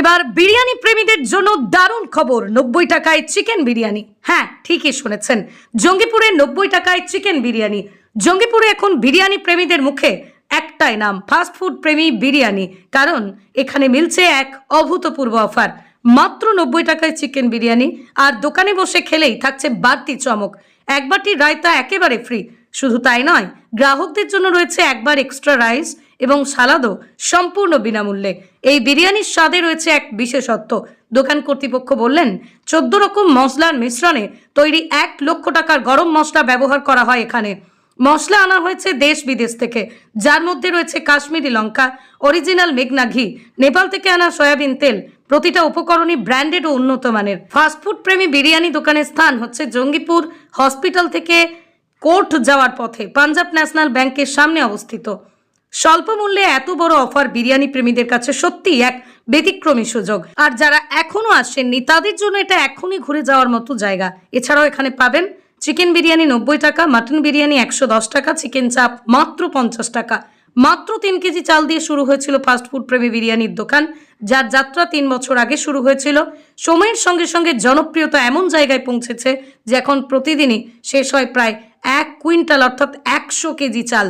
এবার বিরিয়ানি প্রেমীদের জন্য দারুণ খবর, নব্বই টাকায় চিকেন বিরিয়ানি। হ্যাঁ ঠিকই শুনেছেন। জঙ্গিপুরে নব্বই টাকায় চিকেন বিরিয়ানি। জঙ্গিপুরে এখন বিরিয়ানি প্রেমীদের মুখে একটাই নাম ফাস্টফুড প্রেমী বিরিয়ানি। কারণ এখানে মিলছে এক অভূতপূর্ব অফার। মাত্র নব্বই টাকায় চিকেন বিরিয়ানি, আর দোকানে বসে খেলেই থাকছে বাড়তি চমক। একবারটি রায়তা একেবারে ফ্রি শুধু তাই নয়, গ্রাহকদের জন্য রয়েছে একবার এক্সট্রা রাইস এবং সালাদও সম্পূর্ণ বিনামূল্যে। এই বিরিয়ানির স্বাদে রয়েছে এক বিশেষত্ব। দোকান কর্তৃপক্ষ বললেন, চোদ্দ রকম মশলার মিশ্রণে তৈরি এক লক্ষ টাকার গরম মশলা ব্যবহার করা হয় এখানে। মশলা আনা হয়েছে দেশ বিদেশ থেকে। যার মধ্যে রয়েছে কাশ্মীরি লঙ্কা, অরিজিনাল মেঘনা ঘি, নেপাল থেকে আনা সয়াবিন তেল, প্রতিটা উপকরণই ব্র্যান্ডেড ও উন্নত মানের। ফাস্টফুড প্রেমী বিরিয়ানি দোকানের স্থান হচ্ছে জঙ্গিপুর হসপিটাল থেকে কোর্ট যাওয়ার পথে, পাঞ্জাব ন্যাশনাল ব্যাংকের সামনে অবস্থিত। স্বল্প মূল্যে এত বড় অফার বিরিয়ানি প্রেমীদের কাছে সত্যি এক ব্যতিক্রমী সুযোগ। আর যারা এখনও আসেননি, তাদের জন্য এটা এখনই ঘুরে যাওয়ার মতো জায়গা। এছাড়াও এখানে পাবেন চিকেন বিরিয়ানি নব্বই টাকা, মাটন বিরিয়ানি একশো দশ টাকা, চিকেন চাপ মাত্র পঞ্চাশ টাকা। মাত্র তিন কেজি চাল দিয়ে শুরু হয়েছিল ফাস্টফুড প্রেমী বিরিয়ানির দোকান, যার যাত্রা তিন বছর আগে শুরু হয়েছিল। সময়ের সঙ্গে সঙ্গে জনপ্রিয়তা এমন জায়গায় পৌঁছেছে যে এখন প্রতিদিনই শেষ হয় প্রায় এক কুইন্টাল, অর্থাৎ একশো কেজি চাল।